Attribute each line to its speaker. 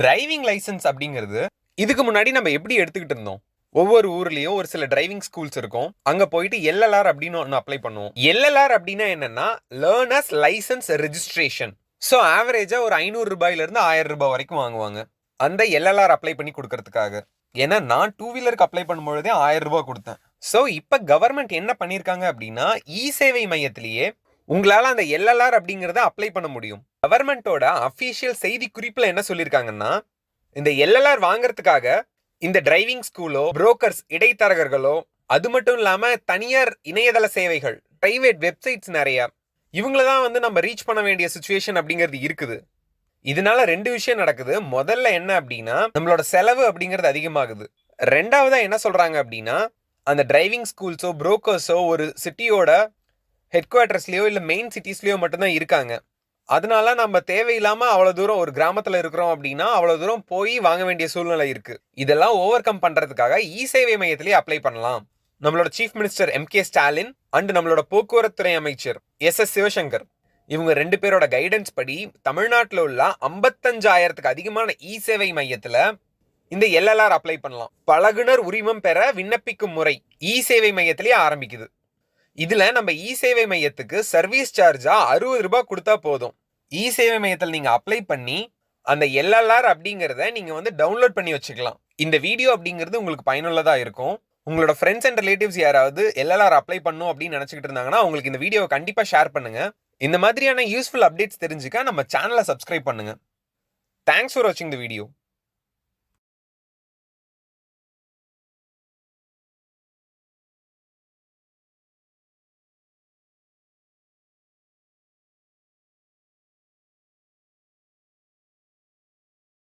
Speaker 1: Driving licence அப்படிங்கிறது இதுக்கு முன்னாடி நம்ம எப்படி எடுத்துக்கிட்டு இருந்தோம்? ஒவ்வொரு ஊர்லேயும் ஒரு சில டிரைவிங் ஸ்கூல்ஸ் இருக்கும். அங்கே போயிட்டு எல்எல்ஆர் அப்படின்னு ஒன்று அப்ளை பண்ணுவோம். எல்எல்ஆர் அப்படின்னா என்னன்னா லேர்னர்ஸ் லைசென்ஸ் ரெஜிஸ்ட்ரேஷன் ஸோ ஆவரேஜாக ஒரு ஐநூறு ரூபாயிலிருந்து ஆயிரம் ரூபாய் வரைக்கும் வாங்குவாங்க. அந்த எல்எல்ஆர் அப்ளை பண்ணி கொடுக்கறதுக்காக. ஏன்னா நான் டூ வீலருக்கு அப்ளை பண்ணும்பொழுதே ஆயிரம் ரூபாய் கொடுத்தேன். ஸோ இப்போ கவர்மெண்ட் என்ன பண்ணியிருக்காங்க அப்படின்னா இ சேவை மையத்திலேயே உங்களால் அந்த எல்எல்ஆர் அப்படிங்கிறத அப்ளை பண்ண முடியும். கவர்மெண்ட்டோட அஃபீஷியல் செய்தி குறிப்பில் என்ன சொல்லியிருக்காங்கன்னா இந்த எல்எல்ஆர் வாங்குறதுக்காக இந்த டிரைவிங் ஸ்கூலோ புரோக்கர்ஸ் இடைத்தரகர்களோ அது மட்டும் இல்லாம தனியார் இணையதள சேவைகள் பிரைவேட் வெப்சைட்ஸ் நிறைய இவங்கள தான் வந்து நம்ம ரீச் பண்ண வேண்டிய சுச்சுவேஷன் அப்படிங்கிறது இருக்குது. இதனால ரெண்டு விஷயம் நடக்குது. முதல்ல என்ன அப்படின்னா நம்மளோட செலவு அப்படிங்கிறது அதிகமாகுது. ரெண்டாவதா என்ன சொல்றாங்க அப்படின்னா அந்த டிரைவிங் ஸ்கூல்ஸோ புரோக்கர்ஸோ ஒரு சிட்டியோட ஹெட் குவார்ட்டர்ஸ்லயோ இல்லை மெயின் சிட்டிஸ்லயோ மட்டும்தான் இருக்காங்க. அதனால நம்ம தேவையில்லாமல் அவ்வளோ தூரம் ஒரு கிராமத்தில் இருக்கிறோம் அப்படின்னா அவ்வளோ தூரம் போய் வாங்க வேண்டிய சூழ்நிலை இருக்கு. இதெல்லாம் ஓவர் கம் பண்ணுறதுக்காக இ சேவை மையத்திலேயே அப்ளை பண்ணலாம். நம்மளோட chief minister M K Stalin and நம்மளோட போக்குவரத்துறை அமைச்சர் எஸ் எஸ் சிவசங்கர். இவங்க ரெண்டு பேரோட கைடன்ஸ் படி தமிழ்நாட்டில் உள்ள ஐம்பத்தஞ்சாயிரத்துக்கு அதிகமான இ சேவை மையத்தில் இந்த எல்எல்ஆர் அப்ளை பண்ணலாம். பழகுனர் உரிமம் பெற விண்ணப்பிக்கும் முறை இ சேவை மையத்திலேயே ஆரம்பிக்குது. இதில் நம்ம இ சேவை மையத்துக்கு சர்வீஸ் சார்ஜாக அறுபது ரூபாய் கொடுத்தா போதும். இ சேவை மையத்தில் நீங்கள் அப்ளை பண்ணி அந்த எல்எல்ஆர் அப்படிங்கிறத நீங்கள் வந்து டவுன்லோட் பண்ணி வச்சுக்கலாம். இந்த வீடியோ அப்படிங்கிறது உங்களுக்கு பயனுள்ளதாக இருக்கும். உங்களோட ஃப்ரெண்ட்ஸ் அண்ட் ரிலேட்டிவ்ஸ் யாராவது எல்எல்ஆர் அப்ளை பண்ணும் அப்படின்னு நினச்சிக்கிட்டு இருந்தாங்கன்னா உங்களுக்கு இந்த வீடியோவை கண்டிப்பாக ஷேர் பண்ணுங்கள் இந்த மாதிரியான யூஸ்ஃபுல் அப்டேட்ஸ் தெரிஞ்சுக்க நம்ம சேனலை சப்ஸ்கிரைப் பண்ணுங்கள் தேங்க்ஸ் ஃபார் வாட்சிங் த வீடியோ